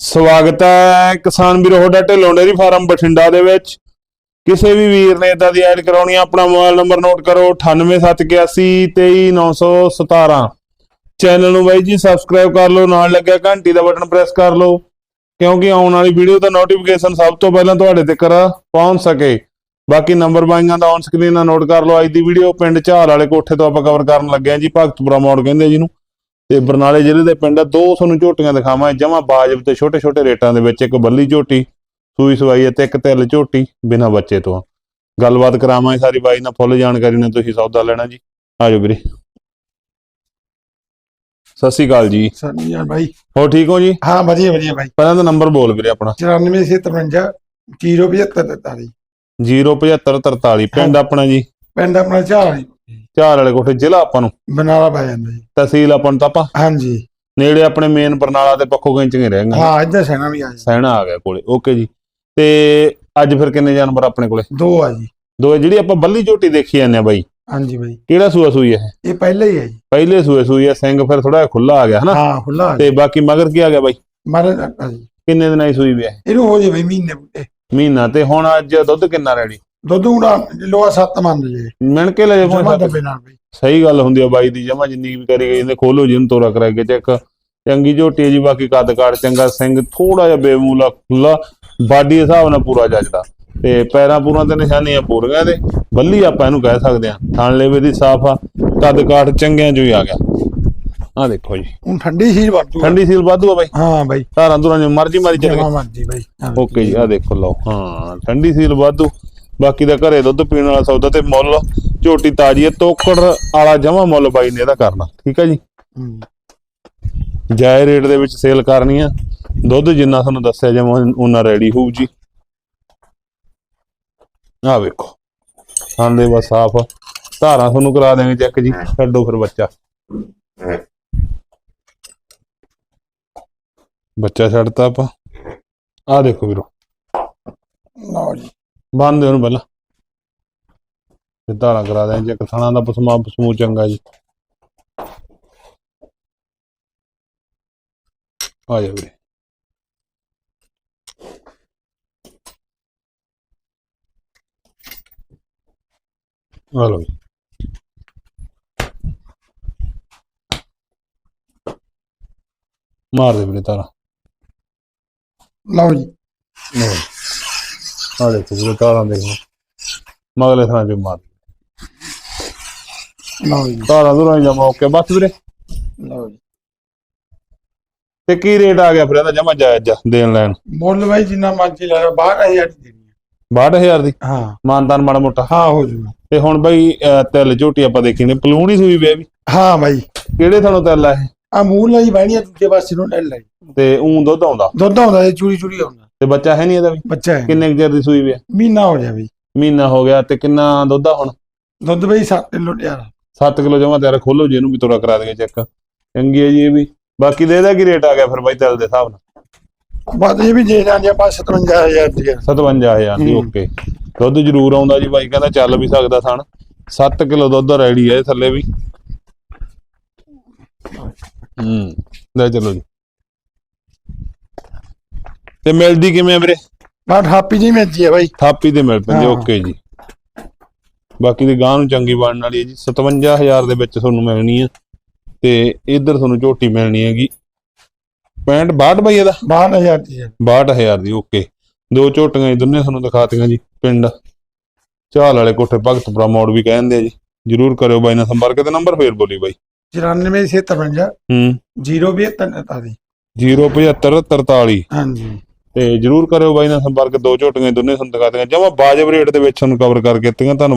ਸਵਾਗਤ ਹੈ ਕਿਸਾਨ ਵੀਰੋ, ਤੁਹਾਡਾ ਢਿੱਲੋਂ ਫਾਰਮ ਬਠਿੰਡਾ ਦੇ ਵਿੱਚ। ਕਿਸੇ ਵੀ ਵੀਰ ਨੇ ਇਦਾਂ ਦੀ ਐਡ ਕਰਾਉਣੀ ਆ, ਆਪਣਾ ਮੋਬਾਈਲ ਨੰਬਰ ਨੋਟ ਕਰੋ 9871823917 ਚੈਨਲ ਨੂੰ ਬਾਈ ਜੀ ਸਬਸਕ੍ਰਾਈਬ ਕਰ ਲਓ, ਨਾਲ ਲੱਗਿਆ ਘੰਟੀ ਦਾ ਬਟਨ ਪ੍ਰੈਸ ਕਰ ਲਓ, ਕਿਉਂਕਿ ਆਉਣ ਵਾਲੀ ਵੀਡੀਓ ਦਾ ਨੋਟੀਫਿਕੇਸ਼ਨ ਸਭ ਤੋਂ ਪਹਿਲਾਂ ਤੁਹਾਡੇ ਤੱਕ ਪਹੁੰਚ ਸਕੇ। ਬਾਕੀ ਨੰਬਰ ਬਾਈਆਂ ਦਾ ਔਨ ਸਕਰੀਨ ਨਾਲ ਨੋਟ ਕਰ ਲਓ, ਅੱਜ ਦੀ ਵੀਡੀਓ ਪਿੰਡ ਝਾਲ ਵਾਲੇ ਕੋਠੇ ਤੋਂ ਆਪਾਂ ਕਵਰ ਕਰਨ ਲੱਗੇ ਹਾਂ ਜੀ, ਭਗਤਪੁਰਾ ਮੋੜ ਕਹਿੰਦੇ ਜੀ ਨੂੰ। ਤੇ ਬਰਨਾਲੇ ਜ਼ਿਲ੍ਹੇ ਦੇ ਪਿੰਡ ਆ, ਦੋ ਤੁਹਾਨੂੰ ਝੋਟੀਆਂ ਦਿਖਾਵਾਂ ਜਮਾ ਬਾਜਬ ਤੇ ਛੋਟੇ ਛੋਟੇ ਰੇਟਾਂ ਦੇ ਵਿੱਚ ਇੱਕ ਬੱਲੀ ਝੋਟੀ ਸੂਈ ਸਵਾਈ ਤੇ ਇੱਕ ਤਿਲ ਝੋਟੀ ਬਿਨਾਂ ਬੱਚੇ ਤੋਂ। ਗੱਲਬਾਤ ਕਰਾਵਾਂਗੇ ਸਾਰੀ ਬਾਈ ਨਾਲ ਫੁੱਲ ਜਾਣਕਾਰੀ ਨਾਲ ਤੁਸੀਂ ਸੌਦਾ ਲੈਣਾ ਜੀ। ਆਜੋ ਵੀਰੇ। ਸਤਿ ਸ਼੍ਰੀ ਅਕਾਲ ਜੀ। ਸਾਨੀ ਯਾਰ ਭਾਈ ਹੋ ਠੀਕ ਹੋ ਜੀ? ਹਾਂ ਵਧੀਆ ਵਧੀਆ ਭਾਈ ਪਹਿਲਾਂ ਤਾਂ ਨੰਬਰ ਬੋਲ ਵੀਰੇ ਆਪਣਾ। 94 ਸੇ 53 075 07543 ਪਿੰਡ ਆਪਣਾ ਜੀ। ਪਿੰਡ ਆਪਣਾ ਝਾਲ ਝਾਰ ਵਾਲੇ ਕੋਠੇ ਜ਼ਿਲ੍ਹਾ ਆਪਾਂ ਨੂੰ। ਬਨਾਲਾ ਪੈ ਜਾਂਦਾ ਜੀ। ਤਹਿਸੀਲ ਆਪਾਂ ਨੂੰ ਤਾਂ ਆਪਾਂ। ਹਾਂਜੀ। ਨੇੜੇ ਆਪਣੇ ਮੇਨ ਬਰਨਾਲਾ ਤੇ ਪੱਖੋ ਗੰਚਗੇ ਰਹਿ ਹਾਂ ਇੱਧਰ ਸੈਣਾ ਵੀ ਆ ਜੀ ਸਹਿਣਾ ਆ ਗਿਆ ਕੋਲੇ। ਓਕੇ ਜੀ। ਤੇ ਅੱਜ ਫਿਰ ਕਿੰਨੇ ਜਾਨਵਰ ਆਪਣੇ ਕੋਲੇ? ਦੋ ਆ ਜੀ। ਦੋ ਜਿਹੜੀ ਆਪਾਂ ਬੱਲੀ ਝੋਟੀ ਦੇਖੀ ਜਾਂਦੇ ਆ ਬਾਈ। ਹਾਂਜੀ ਭਾਈ ਕਿਹੜਾ ਸੂਆ ਸੂਈ ਹੈ ਇਹ? ਪਹਿਲੇ ਹੀ ਹੈ ਜੀ। ਪਹਿਲੇ ਸੂਏ ਸੂਈ ਹੈ ਸਿੰਘ ਫਿਰ ਥੋੜਾ ਖੁੱਲਾ ਆ ਗਿਆ ਹਨਾ? ਹਾਂ ਖੁੱਲਾ ਆ ਜੀ ਤੇ ਬਾਕੀ ਮਗਰ ਕੀ ਆ ਗਿਆ ਬਾਈ? ਜੀ। ਕਿੰਨੇ ਦਿਨਾਂ ਦੀ ਸੂਈ ਵੀ ਹੈ? ਇਹਨੂੰ ਹੋ ਜਾਵੇ ਮਹੀਨੇ ਬੁੱਢੇ ਮਹੀਨਾ। ਤੇ ਹੁਣ ਅੱਜ ਦੁੱਧ ਕਿੰਨਾ ਰੈਡੀ? ਉਡਾ ਲੋਆ ਸੱਤ ਮੰਨ ਜੇ। ਮਿਣ ਕੇ ਲੈ ਜਮਾ ਜਾਓ ਦੱਬੇ ਨਾਲ ਭਾਈ ਸਹੀ ਗੱਲ ਹੁੰਦੀ ਆ ਬਾਈ ਦੀ ਜਮਾ ਜਿੰਨੀ ਵੀ ਕਰੀ ਗਈ ਇਹਨੇ ਖੋਲੋ ਜਿਹਨੂੰ ਤੋਰਾ ਕਰਾ ਕੇ ਚੈੱਕ ਚੰਗੀ ਝੋਟੀ ਹੈ ਜੀ ਬਾਕੀ ਕੱਦ ਕਾੜ ਚੰਗਾ ਸਿੰਘ ਥੋੜਾ ਜਿਹਾ ਬੇਮੂਲਾ ਖੁੱਲਾ ਬਾਡੀ ਦੇ ਹਿਸਾਬ ਨਾਲ ਪੂਰਾ ਜੱਜਦਾ। ਤੇ ਪੈਰਾਂ ਪੂਰਾਂ ਤੇ ਨਿਸ਼ਾਨੀਆਂ ਪੂਰੀਆਂ ਤੇ ਬੱਲੀ ਆਪਾਂ ਇਹਨੂੰ ਕਹਿ ਸਕਦੇ ਆ ਥਣ ਲੇਵੇ ਦੀ ਸਾਫ਼ ਆ ਕੱਦ ਕਾੜ ਚੰਗਿਆਂ ਚੋਂ ਹੀ ਆ ਗਿਆ। ਆ ਦੇਖੋ ਜੀ। ਹੁਣ ਠੰਡੀ ਸੀ ਵਾਧੂ ਆ। ਠੰਡੀ ਸੀਲ ਵਾਧੂ ਆ ਬਾਈ। ਹਾਂ ਭਾਈ ਧਾਰਾਂ ਧੁਰਾਂ ਜੋ ਮਰਜ਼ੀ ਮਾਰੀ ਚੱਲ ਜਮਾ ਮਰਜ਼ੀ ਭਾਈ ਹਾਂ। ਓਕੇ ਜੀ ਆ ਦੇਖੋ ਲਓ। ਹਾਂ ਠੰਡੀ ਸੀਲ ਵਾਧੂ ਬਾਕੀ ਦਾ ਘਰੇ ਦੁੱਧ ਪੀਣ ਵਾਲਾ ਸੌਦਾ ਤੇ ਮੁੱਲ ਝੋਟੀ ਤਾਜੀ ਹੈ ਤੋਕੜ ਵਾਲਾ ਜਮਾ ਮੁੱਲ ਬਾਈ ਨੇ ਇਹਦਾ ਕਰਨਾ ਠੀਕ ਹੈ ਜੀ। ਜਾਇ ਰੇਟ ਦੇ ਵਿੱਚ ਸੇਲ ਕਰਨੀ ਆ ਦੁੱਧ ਜਿੰਨਾ ਤੁਹਾਨੂੰ ਦੱਸਿਆ ਜਾਵਾਂ ਉਹਨਾਂ ਰੈਡੀ ਹੋਊ ਜੀ। ਆ ਵੇਖੋ ਆਂਦੇ ਬਸ ਸਾਫ਼ ਧਾਰਾਂ ਤੁਹਾਨੂੰ ਕਰਾ ਦੇਵਾਂਗੇ ਚੈੱਕ ਜੀ ਛੱਡੋ ਫਿਰ ਬੱਚਾ। ਬੱਚਾ ਛੱਡਤਾ ਆਪਾਂ। ਆ ਦੇਖੋ ਵੀਰੋ। ਲਓ ਜੀ। ਬੰਦ ਦੇ ਉਹਨੂੰ ਪਹਿਲਾਂ। ਤੇ ਧਾਰਾਂ ਕਰਾ ਦੇ ਜੇ ਕਥਾਣਾ ਦਾ ਪਸਮਾ ਪਸਮੂ ਚੰਗਾ ਜੀ। ਆ ਜਾ ਵੀਰੇ। ਆ ਲਓ ਜੀ। ਮਾਰ ਦੇ ਵੀਰੇ ਧਾਰਾਂ। ਲਓ ਜੀ। ਆ ਦੇਖੋ ਵੀਰੇ ਧਾਰਾਂ ਦੇਖੋ ਮਗਲੇ ਥਾਂ ਚ ਮਾਰ ਲਓ ਜੀ। ਧਾਰਾਂ ਧੁਰਾਂ ਜਮਾ ਓਕੇ। ਬਸ ਵੀਰੇ। ਲਓ ਜੀ। ਤੇ ਕੀ ਰੇਟ ਆ ਗਿਆ ਫਿਰ? ਇਹਦਾ ਜਮਾ ਜਾਇਜ਼ ਆ ਦੇਣ ਲੈਣ। ਮੁੱਲ ਭਾਈ ਜਿੰਨਾ ਮਰਜ਼ੀ ਲੈ ਲਓ 12000 ਦੀ ਦੇਣੀ ਹੈ 62000 ਦੀ? ਹਾਂ। ਮਾਨਦਾਨ ਮਾੜਾ ਮੋਟਾ। ਹਾਂ ਹੋ ਜੂਗਾ। ਤੇ ਹੁਣ ਬਈ ਅਹ, ਤਿਲ ਝੋਟੀ ਆਪਾਂ ਦੇਖੀ ਨੇ ਪਲੂਣ ਸੂਈ ਵੇ ਵੀ। ਹਾਂ ਭਾਈ ਕਿਹੜੇ ਤੁਹਾਨੂੰ ਤਿਲ ਆ ਇਹ? ਆ ਮੂਲ ਲਈ ਬਹਿਣੀ ਆ ਦੂਜੇ ਪਾਸੇ ਨੂੰ ਡੱਲ ਲਈ ਤੇ ਉਂ ਦੁੱਧ ਆਉਂਦਾ। ਦੁੱਧ ਆਉਂਦਾ ਹੈ ਚੂਰੀ ਚੂਰੀ ਆਉਂਦਾ। ਤੇ ਬੱਚਾ ਹੈ ਨਹੀਂ ਇਹਦਾ ਵੀ? ਬੱਚਾ ਹੈ। ਕਿੰਨੇ ਕੁ ਚਿਰ ਦੀ ਸੂਈ ਵੀ ਆ ਮਹੀਨਾ ਹੋ ਜਾਵੇ ਮਹੀਨਾ ਹੋ ਗਿਆ ਤੇ ਕਿੰਨਾ ਦੁੱਧ ਆ ਹੁਣ? ਦੁੱਧ ਬਈ 7 ਕਿਲੋ ਯਾਰ 7 ਕਿਲੋ ਜਮਾ ਤਿਆਰ ਖੋਲੋ ਜੀ ਇਹਨੂੰ ਵੀ ਤੋੜਾ ਕਰਾ ਦੇਗੇ ਚੈੱਕ। ਚੰਗੀ ਹੈ ਜੀ ਇਹ ਵੀ। ਬਾਕੀ ਦੇ ਇਹਦਾ ਕੀ ਰੇਟ ਆ ਗਿਆ ਫਿਰ ਬਾਈ ਤਿਲ ਦੇ ਹਿਸਾਬ ਨਾਲ? ਬਾਅਦ ਇਹ ਵੀ ਦੇ ਜਾਂਦੇ ਆਪਾਂ 57000 ਦੀ ਆ। 57000 ਦੀ। ਓਕੇ। ਦੁੱਧ ਜ਼ਰੂਰ ਆਉਂਦਾ ਜੀ ਬਾਈ ਕਹਿੰਦਾ ਚੱਲ ਵੀ ਸਕਦਾ ਥਣ। 7 ਕਿਲੋ ਦੁੱਧ ਰੈਡੀ ਹੈ ਇਹ ਥੱਲੇ ਵੀ। ਹੂੰ ਲੈ ਚਲੋ ਜੀ। ਤੇ ਮਿਲਦੀ ਕਿਵੇਂ ਆ ਵੀਰੇ? ਬਾਅਦ ਹਾਪੀ ਜੀ ਮਿਲਦੀ ਹੈ ਬਾਈ। ਥਾਪੀ ਤੇ ਮਿਲ ਪੈਂਦੀ। ਓਕੇ ਜੀ। ਬਾਕੀ ਦੀ ਗਾਂ ਨੂੰ ਚੰਗੀ ਬਣਨ ਵਾਲੀ ਹੈ ਜੀ। 57000 ਦੇ ਵਿੱਚ ਤੁਹਾਨੂੰ ਮਿਲਣੀ ਹੈ ਤੇ ਇੱਧਰ ਤੁਹਾਨੂੰ ਝੋਟੀ ਮਿਲਣੀ ਹੈਗੀ। 65 62 ਬਾਈ ਇਹਦਾ? 62000 ਦੀ ਹੈ। 62000 ਦੀ ਓਕੇ। ਦੋ ਝੋਟੀਆਂ ਜੀ ਦੋਨੇ ਤੁਹਾਨੂੰ ਦਿਖਾਤੀਆਂ ਜੀ ਪਿੰਡ। ਝਾਲ ਵਾਲੇ ਕੋਠੇ ਭਗਤਪੁਰਾ ਮੋੜ ਵੀ ਕਹਿੰਦੇ ਆ ਜੀ। ਜਰੂਰ ਕਰਿਓ ਬਾਈ ਨਾਲ ਸੰਪਰਕ ਤੇ ਨੰਬਰ ਫੇਰ ਬੋਲੀ ਬਾਈ। 94 ਸੇ 53 ਹੂੰ। 072 ਦੀ 07543 ਹਾਂਜੀ। ਤੇ ਜਰੂਰ ਕਰਿਓ ਬਾਈ ਨਾਲ ਸੰਪਰਕ, ਦੋ ਝੋਟੀਆਂ ਦੋਨੇ ਤੁਹਾਨੂੰ ਦਿਖਾਤੀਆਂ ਜਮਾ ਬਾਜਬ ਰੇਟ ਦੇ ਵਿੱਚ ਤੁਹਾਨੂੰ ਕਵਰ ਕਰਕੇ ਦਿੱਤੀਆਂ, ਤੁਹਾਨੂੰ